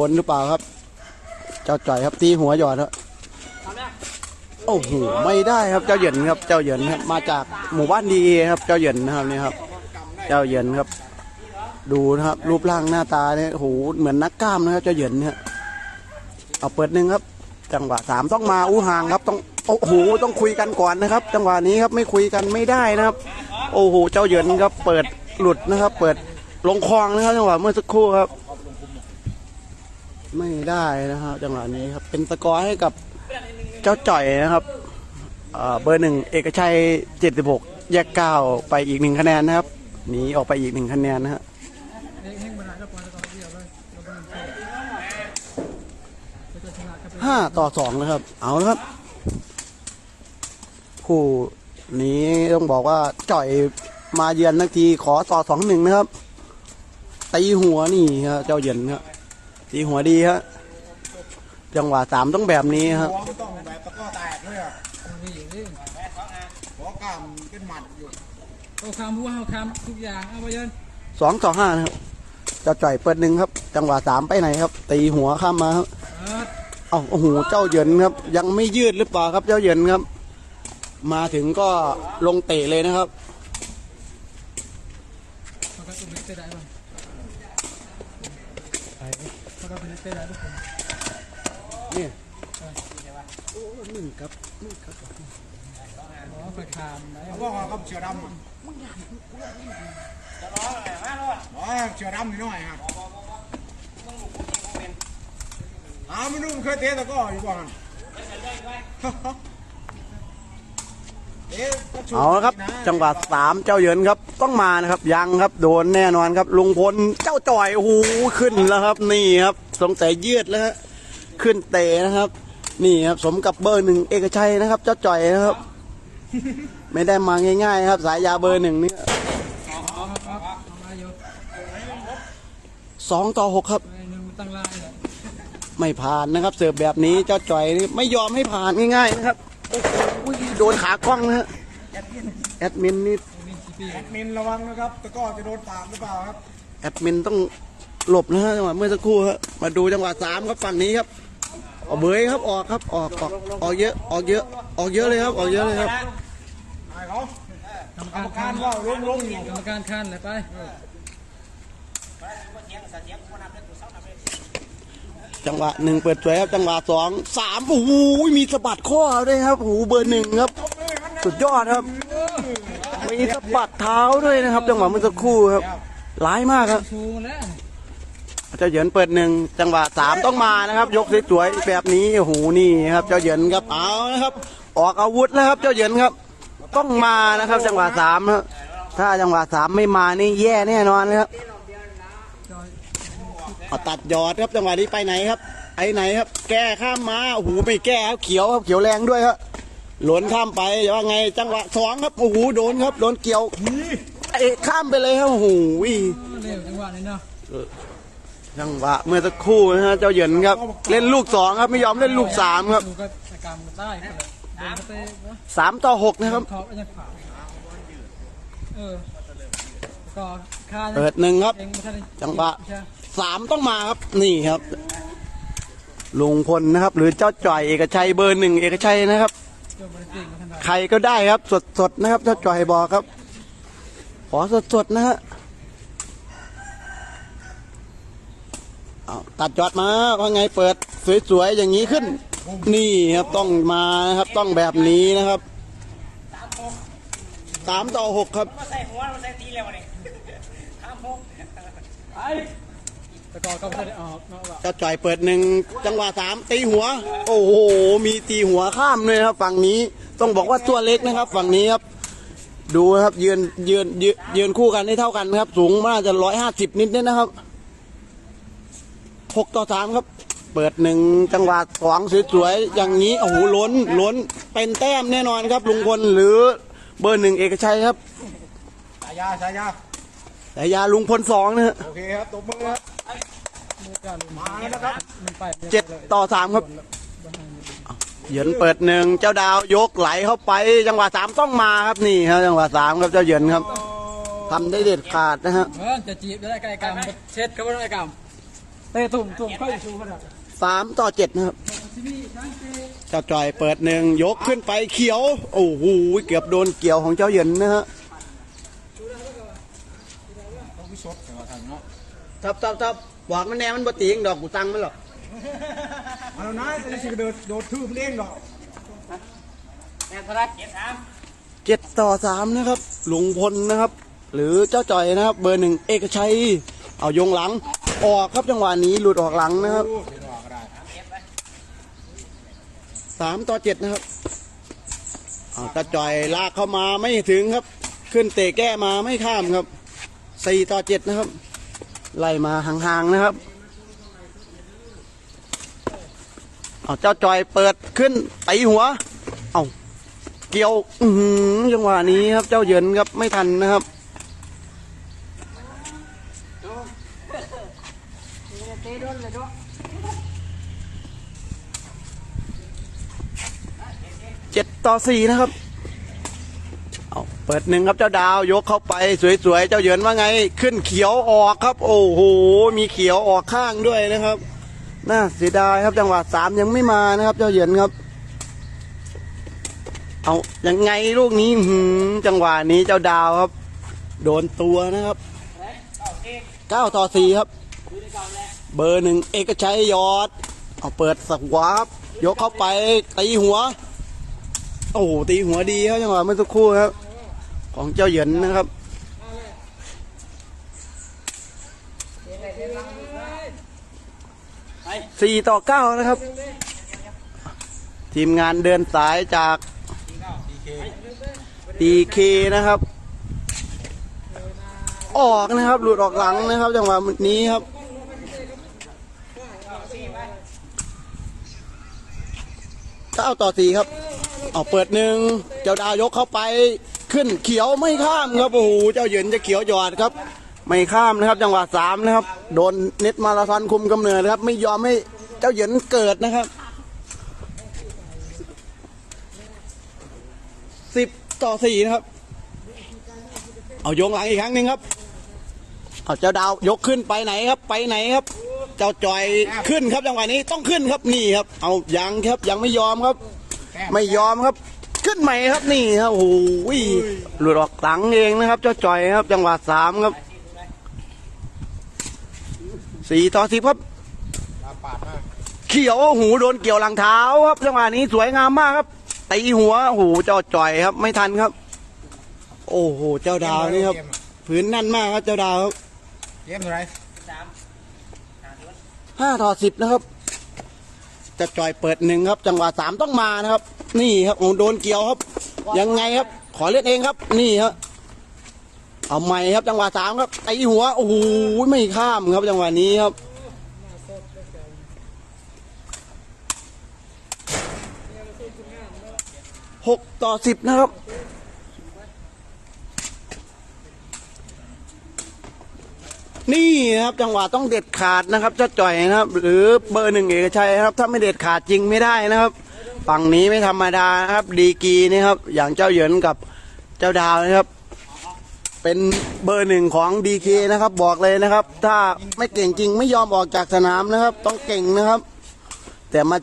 ผลหรือเปล่าครับ เจ้าจ่อยครับตีหัวหยอดครับโอ้โหไม่ได้ครับเจ้าเหยินครับ เจ้าเหยินครับมาจากหมู่บ้านดีครับ เจ้าเหยินนะครับนี่ครับ เจ้าเหยินครับ ดูนะครับ รูปร่างหน้าตาเนี่ยโอ้โหเหมือนนักกล้ามนะครับ เจ้าเหยินเนี่ยเอาเปิดหนึ่งครับ จังหวะสามต้องมาอู้ห่างครับ ต้องโอ้โหต้องคุยกันก่อนนะครับ จังหวะนี้ครับไม่คุยกันไม่ได้นะครับ โอ้โหเจ้าเหยินครับ เปิดหลุดนะครับ เปิดลงคลองนะครับจังหวะเมื่อสักครู่ครับ ไม่ได้นะครับจังหวะนี้ครับ เป็นสกอร์ให้กับเจ้าจ่อยนะครับเบอร์หนึ่งเอกชัยเจ็ดสิบหกแยกเก้าไปอีกหนึ่งคะแนนนะครับหนีออกไปอีกหนึ่งคะแนนนะฮะห้าต่อสองนะครับ เอาละครับคู่นี้ต้องบอกว่าจ่อยมาเยือนทักทีขอต่อสองหนึ่งนะครับตีหัวนี่ครับเจ้าเยินครับ ตีหัวดีครับจังหวะสามต้องแบบนี้ครับหัวมันต้องแบบตะกร้อแตกเลยอะมีอย่างนี้หัวกล้ามเป็นหมัดอยู่เอาคำพูดเอาคำทุกอย่างเอาไปเยินสองต่อห้านะครับเจ้าจ่อยเปิดหนึ่งครับ จังหวะสามไปไหนครับ ตีหัวข้ามมาครับเออเอาโอ้โหเจ้าเหยินครับ ยังไม่ยืดหรือเปล่าครับเจ้าเหยินครับ มาถึงก็ลงเตะเลยนะครับ มันก็ตุ้มเตะได้บ้างมันก็ เป็นเตะได้ทุกคนเนี่ยโอ้หนึ่งครับหนึ่งครับอ๋อไปคามไหนเขาบอกว่ากับเชือดำอะอ๋อเชือดำนิดหน่อยฮะอ้ามันดูมันเคยเตะตะกร้ออยู่บ้างเอ๊ะก็ชู เอาละครับ จังหวะสามเจ้าเยินครับ ต้องมานะครับยังครับโดนแน่นอนครับลุงพลเจ้าจ่อยโอ้โหขึ้นแล้วครับ นี่ครับ สงสัยยืดแล้วฮะขึ้นเตะนะครับ นี่ครับสมกับเบอร์หนึ่งเอกชัยนะครับ เจ้าจ่อยนะครับ ไม่ได้มาง่าย ๆ ครับ สายยาเบอร์หนึ่งนี่สองต่อหกครับไอ้หนึ่งตั้งลายเลยไม่ผ่านนะครับ เสิร์ฟแบบนี้เจ้าจ่อยนี่ไม่ยอมให้ผ่านง่ายๆนะครับโอ้โห โดนขากล้องนะฮะแอดมินนี่มีกี่ปีแอดมินระวังนะครับตะกร้อจะโดนปากหรือเปล่าครับ แอดมินต้องหลบนะฮะจังหวะเมื่อสักครู่ครับมาดูจังหวะสามครับฝั่งนี้ครับออกเบยครับออกครับออกออกออกเยอะออกเยอะออกเยอะเลยครับออกเยอะเลยครับไอ้เขากรรมกรการรมคัการนว่าล้มล้มอยู่กรรมการคันเลยไป จังหวะหนึ่งเปิดสวยครับ จังหวะสองสามโอ้โหมีสะบัดข้อด้วยครับโอ้โหเบอร์หนึ่งครับ สุดยอดครับ มีสะบัดเท้าด้วยนะครับ จังหวะเมื่อสักครู่ครับร้ายมากครับเจ้าเหยินเปิดหนึ่งจังหวะสามต้องมานะครับ ยกสวยๆแบบนี้โอ้โหนี่ครับ เจ้าเหยินครับเอานะครับ ออกอาวุธแล้วครับ เจ้าเหยินครับ ต้องมานะครับ จังหวะสามครับถ้าจังหวะสามไม่มานี่แย่แน่นอนครับ เอาตัดยอดครับจังหวะนี้ไปไหนครับไอไหนครับ แก้ข้ามมาโอ้โหไม่แก้ครับเขียวครับเขียวแรงด้วยครับหลนข้ามไปว่าไงจังหวะสองครับโอ้โหโดนครับโดนเกี่ยวเอะข้ามไปเลยครับโอ้โหเร็วจังหวะนี้เนาะจังหวะเมื่อสักครู่นะฮะเจ้าเหยินครับ เล่นลูกสองครับไม่ยอมเล่นลูกสามครับดูก็กรรมใต้ก็เลยเดินเตะเนาะสามต่อหกนะครับเขาก็ยังขวาเออก็คาเปิดหนึ่งครับเองไม่ทันจังหวะ สามต้องมาครับ นี่ครับลุงพลนะครับ หรือเจ้าจ่อยเอกชัยเบอร์หนึ่งเอกชัยนะครับ ใครก็ได้ครับ สดๆนะครับ เจ้าจ่อยบอกครับ ขอสดๆนะฮะเอาตัดจอดมาว่าไงเปิดสวยๆอย่างนี้ขึ้น นี่ครับต้องมานะครับต้องแบบนี้นะครับสามต่อหกครับ แต่ก็ก็ไม่ได้ออกเนาะว่าเจ้าจ่อยเปิดหนึ่งจังหวะสามตีหัว โอ้โห มีตีหัวข้ามเลยนะครับ ฝั่งนี้ต้องบอกว่าตัวเล็กนะครับ ฝั่งนี้ครับ ดูครับยืนยืนยืนยืนคู่กันให้เท่ากันครับ สูงน่าจะร้อยห้าสิบนิดนิดนะครับหกต่อสามครับ เปิดหนึ่งจังหวะสองสวยๆอย่างนี้โอ้โหล้นล้นเป็นแต้มแน่นอนครับลุงพลหรือเบอร์หนึ่งเอกชัยครับสายยาสายยาแต่ยาลุงพลสองนะฮะโอเคครับตบมือครับ เจ็ดต่อสามครับเหยินเปิดหนึ่งเจ้าดาวยกไหลเข้าไป จังหวะสามต้องมาครับนี่ครับจังหวะสามครับเจ้าเหยินครับทำได้เด็ดขาดนะฮะเออจะจีบได้ไกลกรรมเช็ดเขาไม่ได้กรรมเตะตุ่มตุ่มเข้าชูขนาดสามต่อเจ็ดนะครับที่นี่นั่งเตะเจ้าจอยเปิดหนึ่งยกขึ้นไปเขียว โอ้โหเกือบโดนเกี่ยวของเจ้าเหยินนะฮะ ต้องวิชดแต่ว่าทางเนาะทับทับทับบอกมันแน่มันบ่ตีงดอกกูตังมันหรอกเอาแล้วนะจะสิโดดโดดทืบเลี้ยงดอกเจ็ดต่อสามนะครับลุงพลนะครับ หรือเจ้าจอยนะครับ เบอร์หนึ่งเอกชัยเอายงหลัง ออกครับจังหวะนี้หลุดออกหลังนะครับโอ้เป็นว่าก็ได้สามต่อเจ็ดนะครับเอาตาจอยลากเข้ามาไม่ถึงครับ ขึ้นเตะแก้มาไม่ข้ามครับสี่ต่อเจ็ดนะครับ ไล่มาห่างๆนะครับเอาเจ้าจอยเปิดขึ้นตีหัว เอาเกี่ยวอืจังหวะนี้ครับ เจ้าเยินครับไม่ทันนะครับเจ็ดต่อสี่นะครับ ปิดหนึ่งครับเจ้าดาวยกเข้าไปสวยๆ เจ้าเหยินว่าไง ขึ้นเขียวออกครับ โอ้โหมีเขียวออกข้างด้วยนะครับ น่าเสียดายครับจังหวะสามยังไม่มานะครับ เจ้าเหยินครับ เอายังไงลูกนี้หืจังหวะนี้เจ้าดาวครับ โดนตัวนะครับเก้าต่อสี่ครับ เบอร์หนึ่งเอกชัยยอด เอาเปิดสักวาบยกเข้าไปตีหัว โอ้โหตีหัวดีครับจังหวะเมื่อสักครู่ครับ ของเจ้าเหยินนะครับ สี่ต่อเก้านะครับ ทีมงานเดินสายจาก DK นะครับ ออกนะครับ หลุดออกหลังนะครับจังหวะนี้ครับเก้าต่อสี่ครับ เอาเปิดหนึ่งเจ้าดาวยกเข้าไป ขึ้นเขียวไม่ข้ามครับโอ้โหเจ้าเหยินจะเขียวหยอดครับ ไม่ข้ามนะครับ จังหวะสามนะครับ โดนเน็ตมาราธอนคุมกำเนิดนะครับ ไม่ยอมให้เจ้าเหยินเกิดนะครับสิบต่อสี่นะครับ เอาโยงหลังอีกครั้งหนึ่งครับเอาเจ้าดาวยกขึ้นไปไหนครับ ไปไหนครับ เจ้าจอยขึ้นครับจังหวะนี้ต้องขึ้นครับนี่ครับ เอายังครับยังไม่ยอมครับ ไม่ยอมครับ ขึ้นใหม่ครับนี่ครับโอ้โหหลุดออกหลังเองนะครับ เจ้าจอยครับ จังหวะสามครับสี่ต่อสิบครับมาปาดมาเขียวหูโดนเกี่ยวหลังเท้าครับจังหวะนี้สวยงามมากครับตีหัวโอ้โหเจ้าจอยครับ ไม่ทันครับ โอ้โหเจ้าดาวนี่ครับผืนแน่นมากครับเจ้าดาวครับเกมเท่าไหรห้าต่อสิบนะครับ จะจอยเปิดหนึ่งครับ จังหวะสามต้องมานะครับ นี่ครับโอ้โดนเกี่ยวครับ ยังไงครับ ขอเล่นเองครับ นี่ครับเอาใหม่ครับ จังหวะสามครับไอหัวโอ้โหไม่ข้ามครับ จังหวะนี้ครับหกต่อสิบนะครับ นี่นะครับจังหวะต้องเด็ดขาดนะครับเจ้าจ่อยนะครับ หรือเบอร์หนึ่งเอกชัยนะครับ ถ้าไม่เด็ดขาดจริงไม่ได้นะครับฝั่งนี้ไม่ธรรมดานะครับ ดีกีนี่ครับ อย่างเจ้าเหยินกับเจ้าดาวนะครับ เป็นเบอร์หนึ่งของดีเคนะครับบอกเลยนะครับ ถ้าไม่เก่งจริงไม่ยอมออกจากสนามนะครับ ต้องเก่งนะครับ แต่มา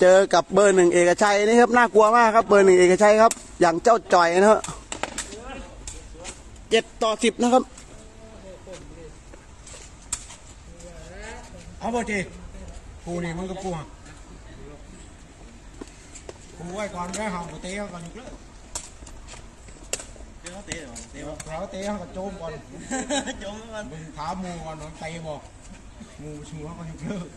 เจอกับเบอร์หนึ่งเอกชัยนี่ครับน่ากลัวมากครับ เบอร์หนึ่งเอกชัยครับ อย่างเจ้าจ่อยนะครับเจ็ดต่อสิบนะครับ เอาบ่จีกูนี่มึงกับกูฮะกูไว้ก่อนไว้ห้องกูเตะก่อนอีกเลยเตะเตะเตะเขาเตะเขาก็โจมก่อนโจมก่อนมึงถามมูก่อนว่าเตะบอกมูชัวร์ก่อนอีกเลย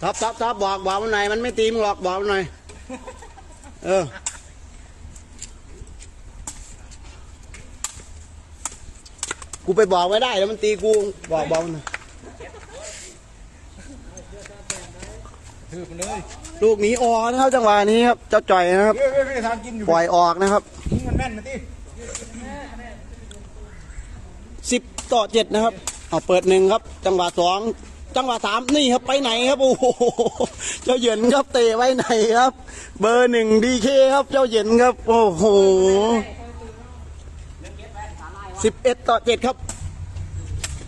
ทับทับทับบอกบอกมันหน่อยมันไม่ตีมึงหรอกบอกมันหน่อยเออ กูไปบอกไว้ได้แล้วมันตีกูบอกบอกมันหน่อยถือไปเลยลูกหนีออกนะครับจังหวะนี้ครับ เจ้าจ่อยนะครับเฮ้ยเฮ้ยเฮ้ยทางกินอยู่ปล่อยออกนะครับยิงมันแม่นมาติสิบต่อเจ็ดนะครับ เอาเปิดหนึ่งครับ จังหวะสองจังหวะสามนี่ครับไปไหนครับโอ้โหเจ้าเหยินครับเตะไว้ไหนครับ เบอร์หนึ่งดีเคครับ เจ้าเหยินครับ โอ้โห สิบเอ็ดต่อเจ็ดครับ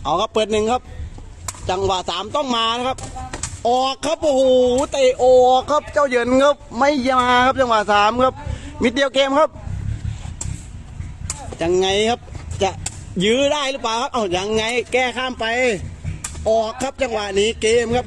เอาครับเปิดหนึ่งครับ จังหวะสามต้องมานะครับ ออกครับโอ้โหเตะออกครับเจ้าเหยินครับไม่มาครับจังหวะสามครับ มิดเดียวเกมครับยังไงครับจะยื้อได้หรือเปล่าครับ เอายังไงแก้ข้ามไป ออกครับจังหวะนี้เกมครับ